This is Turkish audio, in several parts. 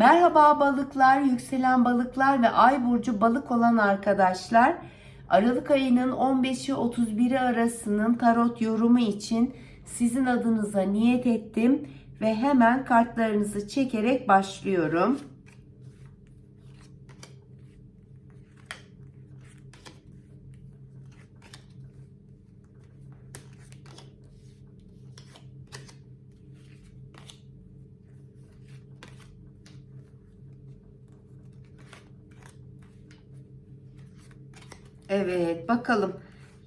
Merhaba balıklar, yükselen balıklar ve ay burcu balık olan arkadaşlar. Aralık ayının 15'i 31'i arasının tarot yorumu için sizin adınıza niyet ettim ve hemen kartlarınızı çekerek başlıyorum. Evet bakalım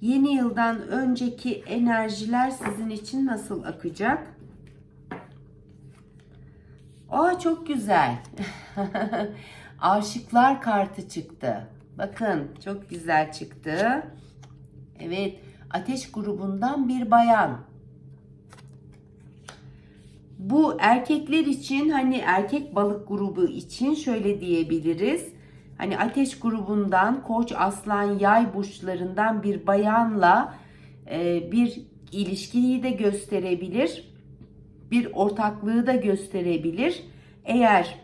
yeni yıldan önceki enerjiler sizin için nasıl akacak? Aa çok güzel. Aşıklar kartı çıktı. Bakın çok güzel çıktı. Evet ateş grubundan bir bayan. Bu erkekler için hani erkek balık grubu için şöyle diyebiliriz. Hani ateş grubundan koç aslan yay burçlarından bir bayanla e, bir ilişkiyi de gösterebilir. Bir ortaklığı da gösterebilir. Eğer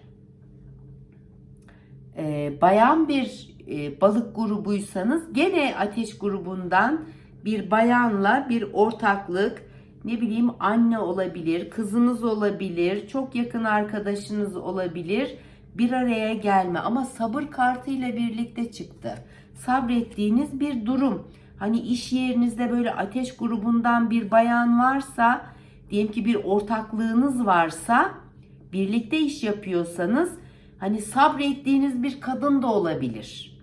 e, bayan bir e, balık grubuysanız gene ateş grubundan bir bayanla bir ortaklık ne bileyim anne olabilir, kızınız olabilir, çok yakın arkadaşınız olabilir bir araya gelme ama sabır kartıyla birlikte çıktı. Sabrettiğiniz bir durum. Hani iş yerinizde böyle ateş grubundan bir bayan varsa, diyelim ki bir ortaklığınız varsa, birlikte iş yapıyorsanız hani sabrettiğiniz bir kadın da olabilir.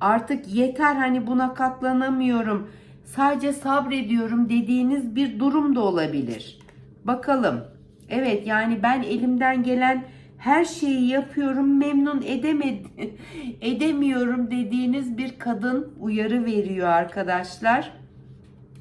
Artık yeter hani buna katlanamıyorum. Sadece sabrediyorum dediğiniz bir durum da olabilir. Bakalım. Evet yani ben elimden gelen her şeyi yapıyorum memnun edemedim, edemiyorum dediğiniz bir kadın uyarı veriyor arkadaşlar.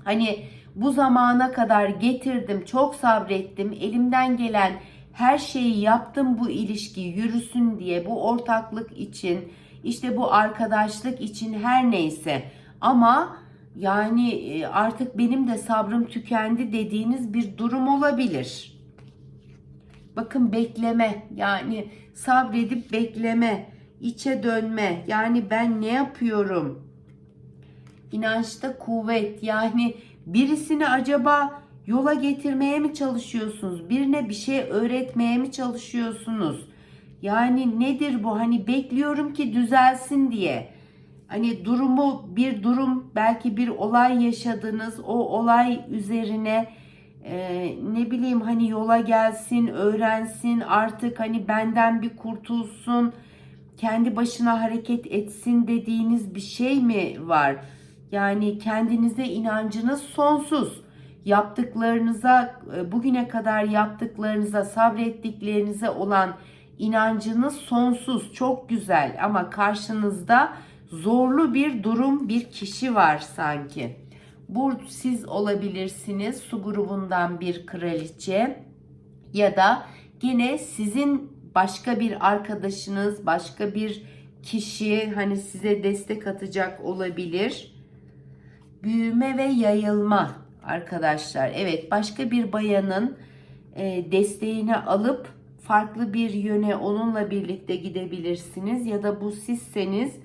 Hani bu zamana kadar getirdim, çok sabrettim, elimden gelen her şeyi yaptım bu ilişki yürüsün diye, bu ortaklık için, işte bu arkadaşlık için her neyse. Ama yani e, artık benim de sabrım tükendi dediğiniz bir durum olabilir. Bakın bekleme yani sabredip bekleme, içe dönme. Yani ben ne yapıyorum? İnançta kuvvet yani birisini acaba yola getirmeye mi çalışıyorsunuz? Birine bir şey öğretmeye mi çalışıyorsunuz? Yani nedir bu? Hani bekliyorum ki düzelsin diye. Hani durumu bir durum belki bir olay yaşadınız. O olay üzerine e, ne bileyim hani yola gelsin, öğrensin, artık hani benden bir kurtulsun, kendi başına hareket etsin dediğiniz bir şey mi var? Yani kendinize inancınız sonsuz. Yaptıklarınıza, e, bugüne kadar yaptıklarınıza, sabrettiklerinize olan inancınız sonsuz, çok güzel ama karşınızda zorlu bir durum, bir kişi var sanki. Bu siz olabilirsiniz su grubundan bir kraliçe ya da yine sizin başka bir arkadaşınız, başka bir kişi hani size destek atacak olabilir. Büyüme ve yayılma arkadaşlar. Evet başka bir bayanın e, desteğini alıp farklı bir yöne onunla birlikte gidebilirsiniz ya da bu sizseniz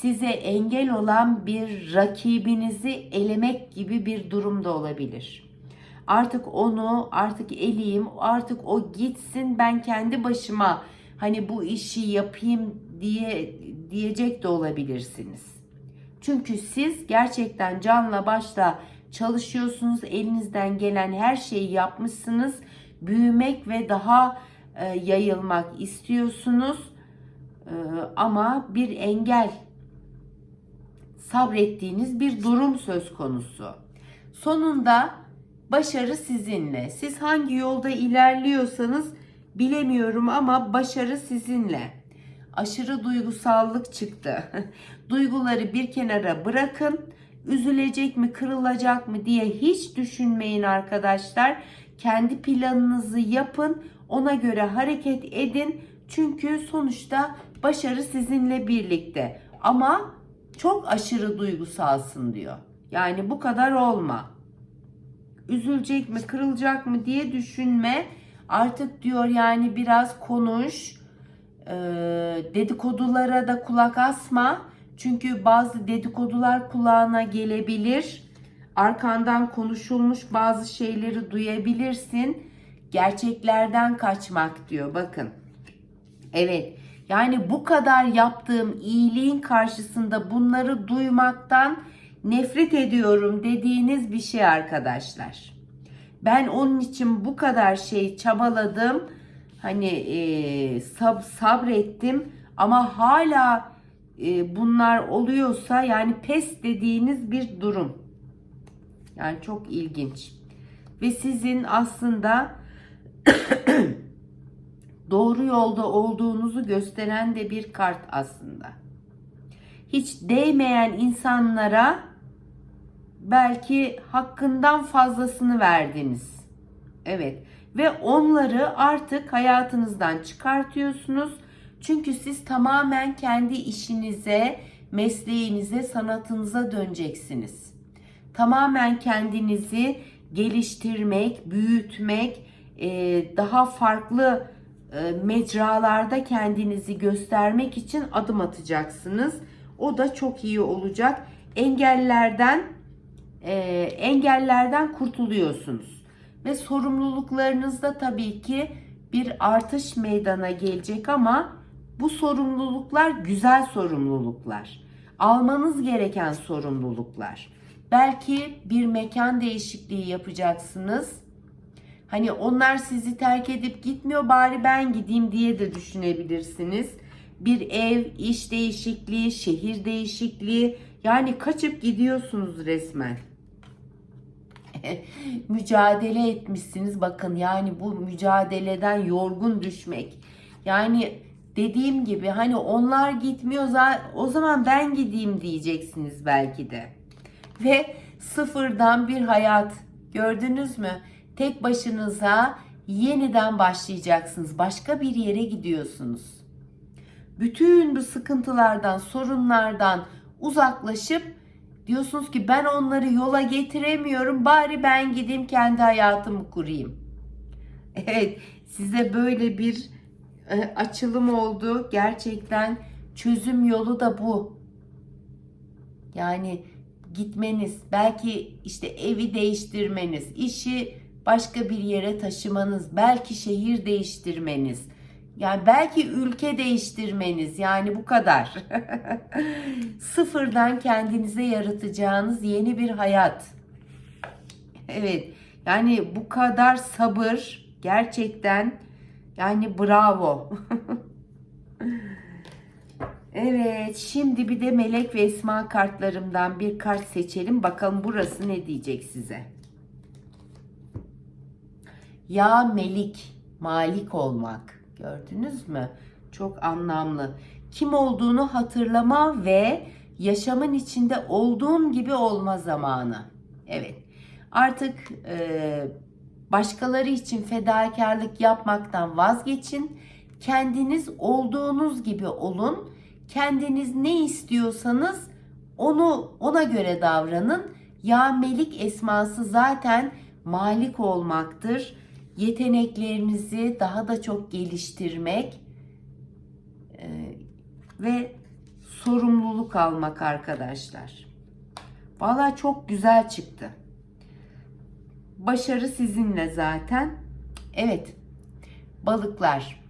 size engel olan bir rakibinizi elemek gibi bir durum da olabilir. Artık onu artık eleyim, artık o gitsin ben kendi başıma hani bu işi yapayım diye diyecek de olabilirsiniz. Çünkü siz gerçekten canla başla çalışıyorsunuz. Elinizden gelen her şeyi yapmışsınız. Büyümek ve daha e, yayılmak istiyorsunuz. E, ama bir engel sabrettiğiniz bir durum söz konusu. Sonunda başarı sizinle. Siz hangi yolda ilerliyorsanız bilemiyorum ama başarı sizinle. Aşırı duygusallık çıktı. Duyguları bir kenara bırakın. Üzülecek mi, kırılacak mı diye hiç düşünmeyin arkadaşlar. Kendi planınızı yapın. Ona göre hareket edin. Çünkü sonuçta başarı sizinle birlikte. Ama çok aşırı duygusalsın diyor. Yani bu kadar olma. Üzülecek mi, kırılacak mı diye düşünme. Artık diyor yani biraz konuş. Ee, dedikodulara da kulak asma. Çünkü bazı dedikodular kulağına gelebilir. Arkandan konuşulmuş bazı şeyleri duyabilirsin. Gerçeklerden kaçmak diyor. Bakın. Evet. Yani bu kadar yaptığım iyiliğin karşısında bunları duymaktan nefret ediyorum dediğiniz bir şey arkadaşlar. Ben onun için bu kadar şey çabaladım. Hani e, sab sabrettim ama hala e, bunlar oluyorsa yani pes dediğiniz bir durum. Yani çok ilginç. Ve sizin aslında doğru yolda olduğunuzu gösteren de bir kart aslında. Hiç değmeyen insanlara belki hakkından fazlasını verdiniz. Evet ve onları artık hayatınızdan çıkartıyorsunuz. Çünkü siz tamamen kendi işinize, mesleğinize, sanatınıza döneceksiniz. Tamamen kendinizi geliştirmek, büyütmek, daha farklı mecralarda kendinizi göstermek için adım atacaksınız. O da çok iyi olacak. Engellerden e, engellerden kurtuluyorsunuz ve sorumluluklarınızda tabii ki bir artış meydana gelecek ama bu sorumluluklar güzel sorumluluklar. Almanız gereken sorumluluklar. Belki bir mekan değişikliği yapacaksınız. Hani onlar sizi terk edip gitmiyor bari ben gideyim diye de düşünebilirsiniz. Bir ev, iş değişikliği, şehir değişikliği yani kaçıp gidiyorsunuz resmen. mücadele etmişsiniz bakın yani bu mücadeleden yorgun düşmek. Yani dediğim gibi hani onlar gitmiyor o zaman ben gideyim diyeceksiniz belki de. Ve sıfırdan bir hayat gördünüz mü? Tek başınıza yeniden başlayacaksınız. Başka bir yere gidiyorsunuz. Bütün bu sıkıntılardan, sorunlardan uzaklaşıp diyorsunuz ki ben onları yola getiremiyorum. Bari ben gideyim kendi hayatımı kurayım. Evet, size böyle bir e, açılım oldu. Gerçekten çözüm yolu da bu. Yani gitmeniz, belki işte evi değiştirmeniz, işi başka bir yere taşımanız, belki şehir değiştirmeniz, yani belki ülke değiştirmeniz yani bu kadar. Sıfırdan kendinize yaratacağınız yeni bir hayat. Evet yani bu kadar sabır gerçekten yani bravo. evet şimdi bir de melek ve esma kartlarımdan bir kart seçelim. Bakalım burası ne diyecek size. Ya melik, malik olmak. Gördünüz mü? Çok anlamlı. Kim olduğunu hatırlama ve yaşamın içinde olduğun gibi olma zamanı. Evet. Artık e, başkaları için fedakarlık yapmaktan vazgeçin. Kendiniz olduğunuz gibi olun. Kendiniz ne istiyorsanız onu ona göre davranın. Ya Melik esması zaten malik olmaktır yeteneklerinizi daha da çok geliştirmek e, ve sorumluluk almak arkadaşlar. Valla çok güzel çıktı. Başarı sizinle zaten. Evet. Balıklar.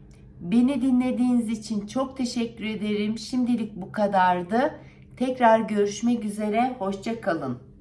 Beni dinlediğiniz için çok teşekkür ederim. Şimdilik bu kadardı. Tekrar görüşmek üzere. Hoşça kalın.